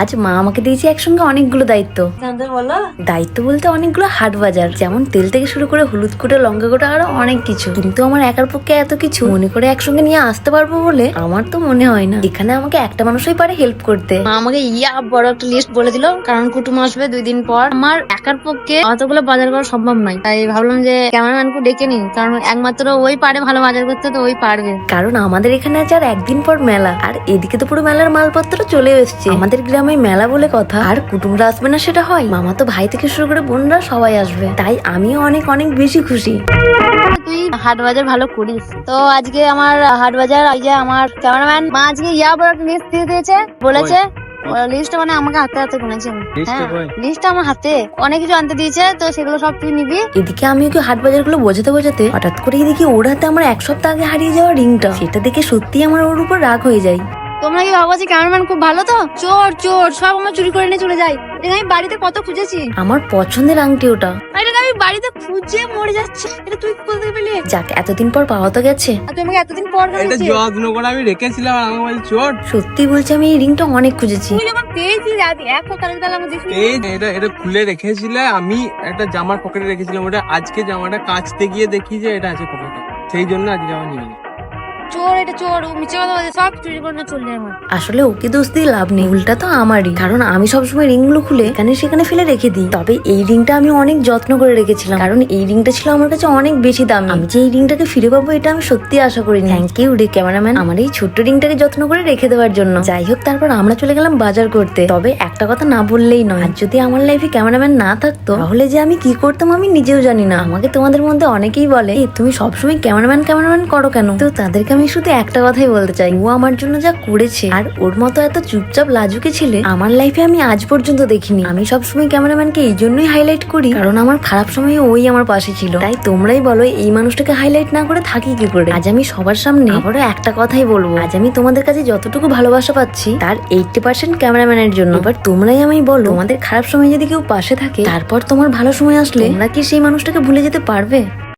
আজ মা আমাকে দিয়েছে একসঙ্গে অনেকগুলো দায়িত্ব। দায়িত্ব বলতে অনেকগুলো হাট বাজার যেমন তেল থেকে শুরু করে হলুদ কোটা লঙ্কা কোটা আরও অনেক কিছু। কিন্তু আমার একার পক্ষে এত কিছু মনে করে একসঙ্গে নিয়ে আসতে পারব বলে আমার তো মনে হয় না। এখানে আমাকে একটা মানুষই পারে হেল্প করতে। মা আমাকে ইয়া বড় একটা লিস্ট বলে দিল কারণ কুটুম আসবে দুই দিন পর। আমার একার পক্ষে অতগুলো বাজার করা সম্ভব নয়। তাই ভাবলাম যে ক্যামেরাম্যানকে ডেকে নিই কারণ একমাত্র ওই পারে ভালো বাজার করতে তো ওই পারবে। কারণ আমাদের এখানে আছে আর একদিন পর মেলা আর এদিকে তো পুরো মেলার মালপত্র চলে এসছে। আমাদের গ্রামে মেলা বলে কথা। আর কুটুমরা আসবে না সেটা হয়? মামা তো ভাই থেকে শুরু করে বোনরা সবাই আসবে। তাই আমিও অনেক অনেক বেশি খুশি। তুই হাট বাজার ভালো করিস। তো আজকে আমার হাট বাজার এই যে আমার ক্যামেরাম্যান মা আজকে ইয়া একটা লিস্ট দিয়ে দিয়েছে বলেছে। লিস্টটা মানে আমাকে হাতে হাতে গুনেছে। কই? লিস্টটা আমার হাতে। অনেক কিছু আনতে দিয়েছে তো সেগুলো সব তুই নিবি। এদিকে আমি ওকে হাট বাজারগুলো বোঝাতে বোঝাতে হঠাৎ করে দেখি ওর হাতে আমার এক সপ্তাহ আগে হারিয়ে যাওয়া রিংটা। সেটা দেখে সত্যি আমার ওর উপর রাগ হয়ে যায়। তোমরা কি ভাবো যে ক্যামেরাম্যান খুব ভালো তো? চোর চোর সব আমার চুরি করে নিয়ে চলে যায় এটা আমি বাড়িতে কত খুঁজেছি? আমার পছন্দের আংটি ওটা। আর আমি বাড়িতে খুঁজে মরে যাচ্ছি। এটা তুই কোথা থেকে পেলি? যাক এতদিন পর পাওয়া তো গেছে। আর তুই আমাকে এতদিন পর এটা যত্ন করে আমি রেখেছিলাম আর বলছে চোর! সত্যি বলছি আমি এই রিংটা অনেক খুঁজেছি। তুই যখন পেয়েছিস আজ এক সপ্তাহ তাহলে আমাকে দেখিস এই এটা এটা খুলে রেখেছিলে আমি একটা জামার পকেটে রেখেছিলাম ওটা আজকে জামাটা কাচতে গিয়ে দেখি যে এটা আছে পকেটে সেই জন্য আজকে জামা নিয়ে নিই। চোর এটা চোর ও মিছে কথা বলছে সব চুরি করে চলে আমার। আসলে ওকে দোষ দিয়ে লাভ নেই ভুলটা তো আমারই। কারণ আমি সবসময় রিংগুলো খুলে এখানে সেখানে ফেলে রেখে দিই। তবে এই রিংটা আমি অনেক যত্ন করে রেখেছিলাম। কারণ এই রিংটা ছিল আমার কাছে অনেক বেশি দাম। আমি যে এই রিংটাকে ফিরে পাবো এটা আমি সত্যি আশা করি থ্যাংক ইউ রে ক্যামেরাম্যান আমার এই ছোট্ট রিংটাকে যত্ন করে রেখে দেওয়ার জন্য। যাই হোক তারপর আমরা চলে গেলাম বাজার করতে। তবে একটা কথা না বললেই নয় আর যদি আমার লাইফে ক্যামেরাম্যান না থাকতো তাহলে যে আমি কি করতাম আমি নিজেও জানি না। আমাকে তোমাদের মধ্যে অনেকেই বলে "এ, তুমি সবসময় ক্যামেরাম্যান ক্যামেরাম্যান করো কেন? তো তাদেরকে আমি শুধু একটা কথাই বলতে চাই। ও আমার জন্য যা করেছে, আর ওর মতো এত চুপচাপ লাজুকে ছেলে আমার লাইফে আমি আজ পর্যন্ত দেখিনি। আমি সবসময় ক্যামেরাম্যানকে এই জন্যই হাইলাইট করি, কারণ আমার খারাপ সময়ে ওই আমার পাশে ছিল। তাই তোমরাই বলো, এই মানুষটাকে হাইলাইট না করে থাকি কি করে? আজ আমি সবার সামনে আবারও একটা কথাই বলব। আজ আমি তোমাদের কাছে যতটুকু ভালোবাসা পাচ্ছি, তার এইটটি পার্সেন্ট ক্যামেরাম্যানের জন্য। এবার তোমরাই আমি বলো, তোমাদের খারাপ সময় যদি কেউ পাশে থাকে, তারপর তোমার ভালো সময় আসলে তোমরা কি সেই মানুষটাকে ভুলে যেতে পারবে?